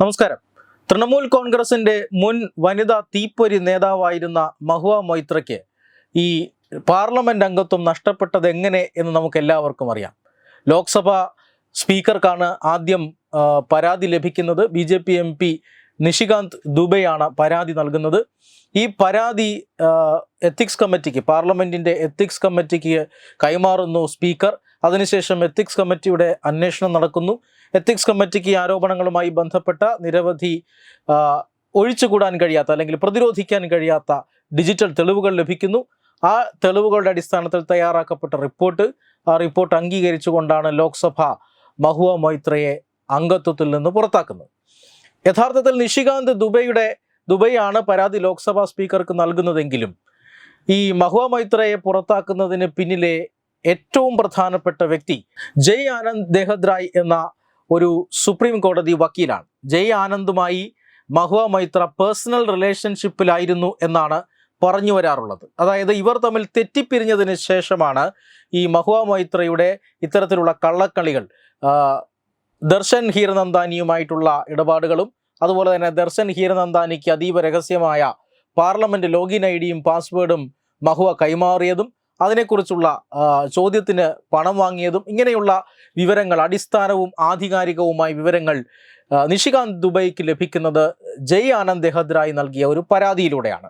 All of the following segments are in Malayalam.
നമസ്കാരം. തൃണമൂൽ കോൺഗ്രസിന്റെ മുൻ വനിതാ തീപ്പൊരി നേതാവായിരുന്ന മഹുവ മൊയ്ത്രയ്ക്ക് ഈ പാർലമെന്റ് അംഗത്വം നഷ്ടപ്പെട്ടത് എങ്ങനെ എന്ന് നമുക്ക് എല്ലാവർക്കും അറിയാം. ലോക്സഭ സ്പീക്കർക്കാണ് ആദ്യം പരാതി ലഭിക്കുന്നത്. B J P M P Nishikant ദുബെയാണ് പരാതി നൽകുന്നത്. ഈ പരാതി എത്തിക്സ് കമ്മിറ്റിക്ക് പാർലമെന്റിന്റെ എത്തിക്സ് കമ്മിറ്റിക്ക് കൈമാറുന്നു സ്പീക്കർ. അതിനുശേഷം എത്തിക്സ് കമ്മിറ്റിയുടെ അന്വേഷണം നടക്കുന്നു. എത്തിക്സ് കമ്മിറ്റിക്ക് ഈ ആരോപണങ്ങളുമായി ബന്ധപ്പെട്ട നിരവധി ഒഴിച്ചുകൂടാൻ കഴിയാത്ത അല്ലെങ്കിൽ പ്രതിരോധിക്കാൻ കഴിയാത്ത ഡിജിറ്റൽ തെളിവുകൾ ലഭിക്കുന്നു. ആ തെളിവുകളുടെ അടിസ്ഥാനത്തിൽ തയ്യാറാക്കപ്പെട്ട റിപ്പോർട്ട് ആ റിപ്പോർട്ട് അംഗീകരിച്ചുകൊണ്ടാണ് ലോക്സഭ മഹുവ മൈത്രയെ അംഗത്വത്തിൽ നിന്ന് പുറത്താക്കുന്നത്. യഥാർത്ഥത്തിൽ നിഷികാന്ത് ദുബൈയുടെ ദുബൈയാണ് പരാതി ലോക്സഭാ സ്പീക്കർക്ക് നൽകുന്നതെങ്കിലും ഈ മഹുവ മൈത്രയെ പുറത്താക്കുന്നതിന് പിന്നിലെ ഏറ്റവും പ്രധാനപ്പെട്ട വ്യക്തി ജയ് ആനന്ദ് ദേഹദ്രായ് എന്ന ഒരു സുപ്രീം കോടതി വക്കീലാണ്. ജയ് ആനന്ദുമായി മഹുവ മൈത്ര പേഴ്സണൽ റിലേഷൻഷിപ്പിലായിരുന്നു എന്നാണ് പറഞ്ഞു വരാറുള്ളത്. അതായത് ഇവർ തമ്മിൽ തെറ്റിപ്പിരിഞ്ഞതിന് ശേഷമാണ് ഈ മഹുവ മൈത്രയുടെ ഇത്തരത്തിലുള്ള കള്ളക്കളികൾ ദർശൻ ഹീരനന്ദാനിയുമായിട്ടുള്ള ഇടപാടുകളും അതുപോലെ തന്നെ ദർശൻ ഹീരനന്ദാനിക്ക് അതീവ രഹസ്യമായ പാർലമെന്റ് ലോഗിൻ ഐ ഡിയും പാസ്വേഡും മഹുവ കൈമാറിയതും അതിനെക്കുറിച്ചുള്ള ചോദ്യത്തിന് പണം വാങ്ങിയതും ഇങ്ങനെയുള്ള വിവരങ്ങൾ അടിസ്ഥാനവും ആധികാരികവുമായ വിവരങ്ങൾ നിഷികാന്ത് ദുബൈക്ക് ലഭിക്കുന്നത് ജയ് ആനന്ദ് ദെഹദ്രായി നൽകിയ ഒരു പരാതിയിലൂടെയാണ്.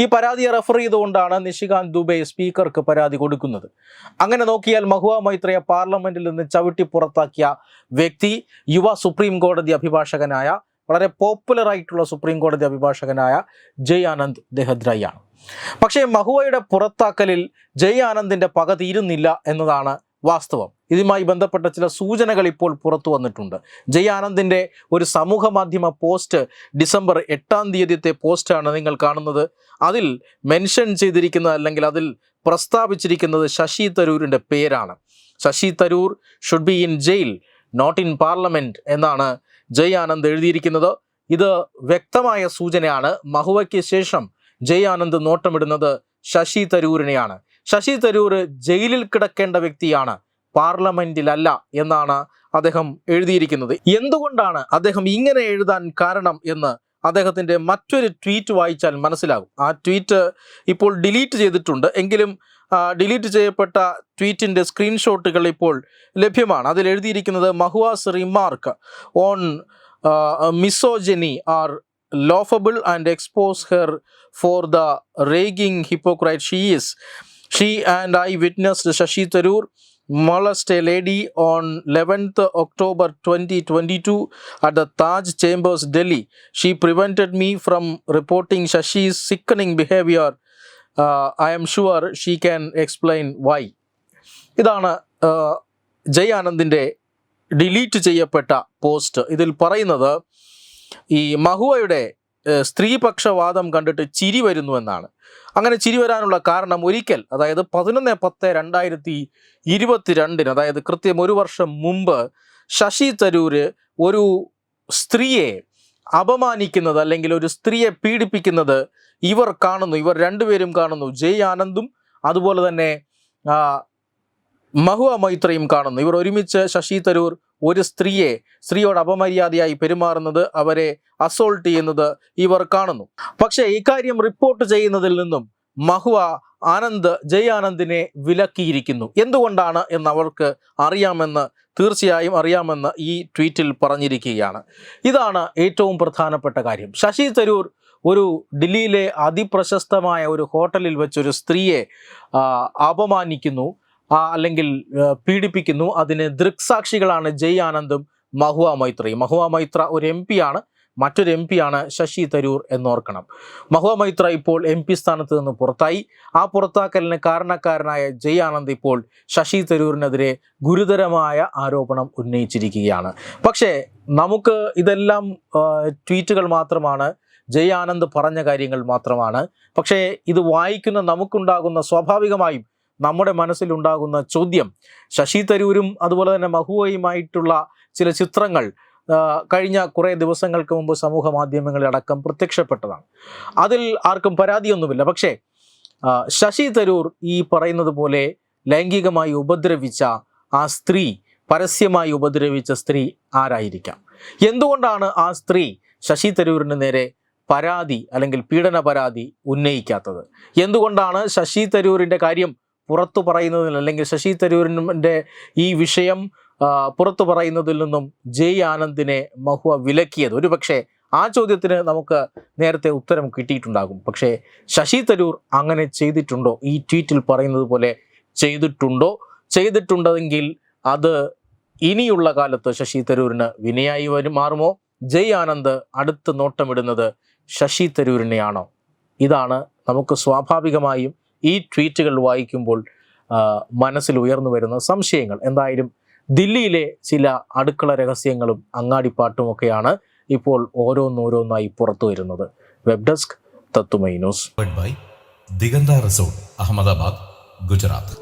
ഈ പരാതിയെ റെഫർ ചെയ്തുകൊണ്ടാണ് നിഷികാന്ത് ദുബൈ സ്പീക്കർക്ക് പരാതി കൊടുക്കുന്നത്. അങ്ങനെ നോക്കിയാൽ മഹുവ മൈത്രയെ പാർലമെന്റിൽ നിന്ന് ചവിട്ടി പുറത്താക്കിയ വ്യക്തി യുവ സുപ്രീം കോടതി അഭിഭാഷകനായ വളരെ പോപ്പുലർ ആയിട്ടുള്ള സുപ്രീം കോടതി അഭിഭാഷകനായ ജയ് ആനന്ദ് ദെഹദ്രായി ആണ്. പക്ഷേ മഹുവയുടെ പുറത്താക്കലിൽ ജയ് ആനന്ദിന്റെ പക തീരുന്നില്ല എന്നതാണ് വാസ്തവം. ഇതുമായി ബന്ധപ്പെട്ട ചില സൂചനകൾ ഇപ്പോൾ പുറത്തു വന്നിട്ടുണ്ട്. ജയ് ആനന്ദിന്റെ ഒരു സമൂഹ മാധ്യമ പോസ്റ്റ് ഡിസംബർ എട്ടാം തീയതിയത്തെ പോസ്റ്റാണ് നിങ്ങൾ കാണുന്നത്. അതിൽ മെൻഷൻ ചെയ്തിരിക്കുന്ന അല്ലെങ്കിൽ അതിൽ പ്രസ്താവിച്ചിരിക്കുന്നത് ശശി തരൂരിന്റെ പേരാണ്. Shashi Tharoor should be in jail not in parliament എന്നാണ് ജയ് ആനന്ദ് എഴുതിയിരിക്കുന്നത്. ഇത് വ്യക്തമായ സൂചനയാണ്. മഹുവയ്ക്ക് ശേഷം ജയ് ആനന്ദ് നോട്ടമിടുന്നത് ശശി തരൂരിനെയാണ്. ശശി തരൂർ ജയിലിൽ കിടക്കേണ്ട വ്യക്തിയാണ്. പാർലമെന്റിലല്ല എന്നാണ് അദ്ദേഹം എഴുതിയിരിക്കുന്നത്. എന്തുകൊണ്ടാണ് അദ്ദേഹം ഇങ്ങനെ എഴുതാൻ കാരണം എന്ന് അദ്ദേഹത്തിന്റെ മറ്റൊരു ട്വീറ്റ് വായിച്ചാൽ മനസ്സിലാകും. ആ ട്വീറ്റ് ഇപ്പോൾ ഡിലീറ്റ് ചെയ്തിട്ടുണ്ട്. എങ്കിലും ഡിലീറ്റ് ചെയ്യപ്പെട്ട ട്വീറ്റിന്റെ സ്ക്രീൻഷോട്ടുകൾ ഇപ്പോൾ ലഭ്യമാണ്. അതിൽ എഴുതിയിരിക്കുന്നത് Mahua's remark on misogyny are laughable and expose her for the raging hypocrite she is she and I witnessed Shashi Tharoor molest a lady on 11th October 2022 at the Taj Chambers, Delhi. She prevented me from reporting Shashi's sickening behavior. Uh, I am sure she can explain why. ഇതാണ് uh, ജയ് ആനന്ദിന്റെ ഡിലീറ്റ് ചെയ്യപ്പെട്ട പോസ്റ്റ് ഇതിൽ പറയുന്നത് ഈ മഹുവയുടെ സ്ത്രീപക്ഷവാദം കണ്ടിട്ട് ചിരി വരുന്നു എന്നാണ്. അങ്ങനെ ചിരി വരാനുള്ള കാരണം ഒരിക്കൽ അതായത് പതിനൊന്ന് പത്ത് രണ്ടായിരത്തി ഇരുപത്തിരണ്ടിന് അതായത് കൃത്യം ഒരു വർഷം മുമ്പ് ശശി തരൂര് ഒരു സ്ത്രീയെ അപമാനിക്കുന്നത് അല്ലെങ്കിൽ ഒരു സ്ത്രീയെ പീഡിപ്പിക്കുന്നത് ഇവർ കാണുന്നു ഇവർ രണ്ടുപേരും കാണുന്നു ജയ് ആനന്ദും അതുപോലെ തന്നെ മഹുവ മൈത്രയും കാണുന്നു. ഇവർ ഒരുമിച്ച് ശശി തരൂർ ഒരു സ്ത്രീയെ സ്ത്രീയോട് അപമര്യാദയായി പെരുമാറുന്നത് അവരെ അസോൾട്ട് ചെയ്യുന്നത് ഇവർ കാണുന്നു. പക്ഷേ ഇക്കാര്യം റിപ്പോർട്ട് ചെയ്യുന്നതിൽ നിന്നും മഹുവ ആനന്ദ് ജയ് ആനന്ദിനെ വിലക്കിയിരിക്കുന്നു. എന്തുകൊണ്ടാണ് എന്ന് അവർക്ക് അറിയാമെന്ന് തീർച്ചയായും അറിയാമെന്ന് ഈ ട്വീറ്റിൽ പറഞ്ഞിരിക്കുകയാണ്. ഇതാണ് ഏറ്റവും പ്രധാനപ്പെട്ട കാര്യം. ശശി തരൂർ ഒരു ഡൽഹിയിലെ അതിപ്രശസ്തമായ ഒരു ഹോട്ടലിൽ വെച്ചൊരു സ്ത്രീയെ അപമാനിക്കുന്നു. അല്ലെങ്കിൽ പീഡിപ്പിക്കുന്നു. അതിന് ദൃക്സാക്ഷികളാണ് ജയ് ആനന്ദും മഹുവ മൈത്രയും. മഹുവ മൈത്ര ഒരു എം ആണ്. മറ്റൊരു എം പിയാണ് ശശി തരൂർ എന്നോർക്കണം. മഹുവ മൈത്ര ഇപ്പോൾ എം പി സ്ഥാനത്ത് നിന്ന് പുറത്തായി. ആ പുറത്താക്കലിന് കാരണക്കാരനായ ജയ് ആനന്ദ് ഇപ്പോൾ ശശി തരൂരിനെതിരെ ഗുരുതരമായ ആരോപണം ഉന്നയിച്ചിരിക്കുകയാണ്. പക്ഷേ നമുക്ക് ഇതെല്ലാം ട്വീറ്റുകൾ മാത്രമാണ് ജയ് ആനന്ദ് പറഞ്ഞ കാര്യങ്ങൾ മാത്രമാണ്. പക്ഷേ ഇത് വായിക്കുന്ന നമുക്കുണ്ടാകുന്ന സ്വാഭാവികമായും നമ്മുടെ മനസ്സിലുണ്ടാകുന്ന ചോദ്യം. ശശി തരൂരും അതുപോലെ തന്നെ മഹുവയുമായിട്ടുള്ള ചില ചിത്രങ്ങൾ കഴിഞ്ഞ കുറേ ദിവസങ്ങൾക്ക് മുമ്പ് സമൂഹ മാധ്യമങ്ങളിലടക്കം പ്രത്യക്ഷപ്പെട്ടതാണ്. അതിൽ ആർക്കും പരാതിയൊന്നുമില്ല. പക്ഷേ ശശി തരൂർ ഈ പറയുന്നത് പോലെ ലൈംഗികമായി ഉപദ്രവിച്ച ആ സ്ത്രീ പരസ്യമായി ഉപദ്രവിച്ച സ്ത്രീ ആരായിരിക്കാം? എന്തുകൊണ്ടാണ് ആ സ്ത്രീ ശശി തരൂരിന് നേരെ പരാതി അല്ലെങ്കിൽ പീഡന പരാതി ഉന്നയിക്കാത്തത്? എന്തുകൊണ്ടാണ് ശശി തരൂരിന്റെ കാര്യം പുറത്തു പറയുന്നതിൽ അല്ലെങ്കിൽ ശശി തരൂരിന്റെ ഈ വിഷയം പുറത്തു പറയുന്നതിൽ നിന്നും ജയ് ആനന്ദിനെ മഹുവ വിലക്കിയത്. ഒരുപക്ഷെ ആ ചോദ്യത്തിന് നമുക്ക് നേരത്തെ ഉത്തരം കിട്ടിയിട്ടുണ്ടാകും. പക്ഷേ ശശി തരൂർ അങ്ങനെ ചെയ്തിട്ടുണ്ടോ? ഈ ട്വീറ്റിൽ പറയുന്നത് പോലെ ചെയ്തിട്ടുണ്ടോ? ചെയ്തിട്ടുണ്ടെങ്കിൽ അത് ഇനിയുള്ള കാലത്ത് ശശി തരൂരിന് വിനയായി മാറുമോ? ജയ് ആനന്ദ് അടുത്ത് നോട്ടമിടുന്നത് ശശി തരൂരിനെയാണോ? ഇതാണ് നമുക്ക് സ്വാഭാവികമായും ഈ ട്വീറ്റുകൾ വായിക്കുമ്പോൾ മനസ്സിൽ ഉയർന്നു വരുന്ന സംശയങ്ങൾ. എന്തായാലും ദില്ലിയിലെ ചില അടുക്കള രഹസ്യങ്ങളും അങ്ങാടിപ്പാട്ടുമൊക്കെയാണ് ഇപ്പോൾ ഓരോന്നോരോന്നായി പുറത്തു വരുന്നത്. വെബ് ഡെസ്ക് തത്തുമൈ news. Digantha resort Ahmedabad Gujarat.